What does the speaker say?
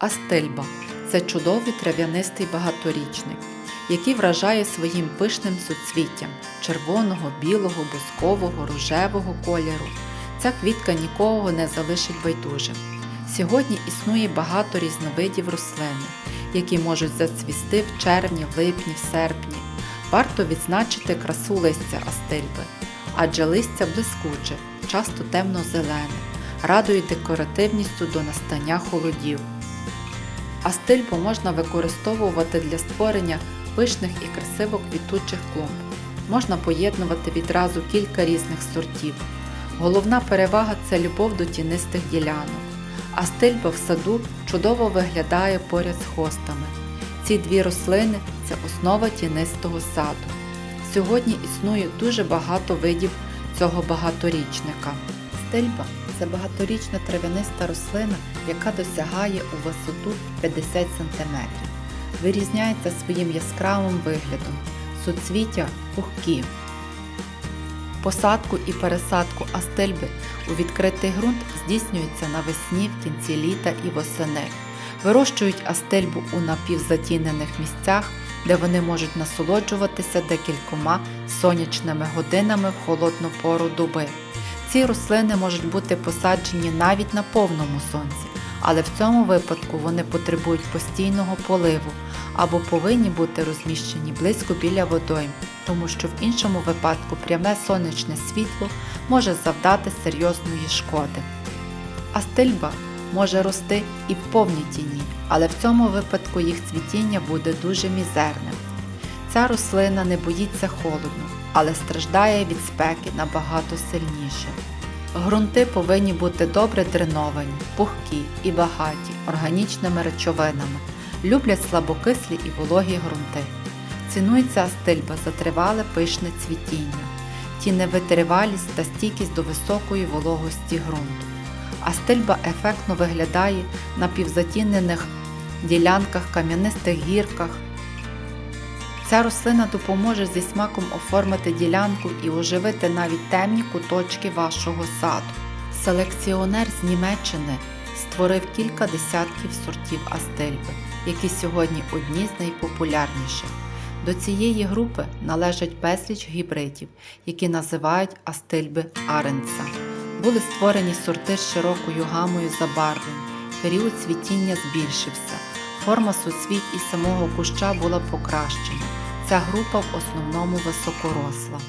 Астельба це чудовий трав'янистий багаторічник, який вражає своїм пишним суцвіттям червоного, білого, бускового, рожевого кольору. Ця квітка нікого не залишить байдужим. Сьогодні існує багато різновидів рослини, які можуть зацвісти в червні, липні, в серпні. Варто відзначити красу листя астельби, адже листя блискуче, часто темно-зелене, радує декоративністю до настання холодів. Астильбу можна використовувати для створення пишних і красиво квітучих клумб. Можна поєднувати відразу кілька різних сортів. Головна перевага це любов до тінистих ділянок. Астильба в саду чудово виглядає поряд з хостами. Ці дві рослини це основа тінистого саду. Сьогодні існує дуже багато видів цього багаторічника. Стильба це багаторічна трав'яниста рослина, яка досягає у висоту 50 см. Вирізняється своїм яскравим виглядом, суцвіття пухкі. Посадку і пересадку астельби у відкритий ґрунт здійснюється навесні в кінці літа і восени. Вирощують астельбу у напівзатінених місцях, де вони можуть насолоджуватися декількома сонячними годинами в холодну пору доби. Ці рослини можуть бути посаджені навіть на повному сонці, але в цьому випадку вони потребують постійного поливу або повинні бути розміщені близько біля водойм, тому що в іншому випадку пряме сонячне світло може завдати серйозної шкоди. Астильба може рости і в повній тіні, але в цьому випадку їх цвітіння буде дуже мізерним. Ця рослина не боїться холоду, але страждає від спеки набагато сильніше. Грунти повинні бути добре дреновані, пухкі і багаті органічними речовинами, люблять слабокислі і вологі ґрунти. Цінується астильба за тривале пишне цвітіння, тіневитривалість та стійкість до високої вологості ґрунту. Астильба ефектно виглядає на півзатінених ділянках, кам'янистих гірках. Ця рослина допоможе зі смаком оформити ділянку і оживити навіть темні куточки вашого саду. Селекціонер з Німеччини створив кілька десятків сортів астельби, які сьогодні одні з найпопулярніших. До цієї групи належать безліч гібридів, які називають астильби Аренса. Були створені сорти з широкою гамою забарвлень, період цвітіння збільшився, форма суцвіть і самого куща була покращена. Ця група в основному високоросла.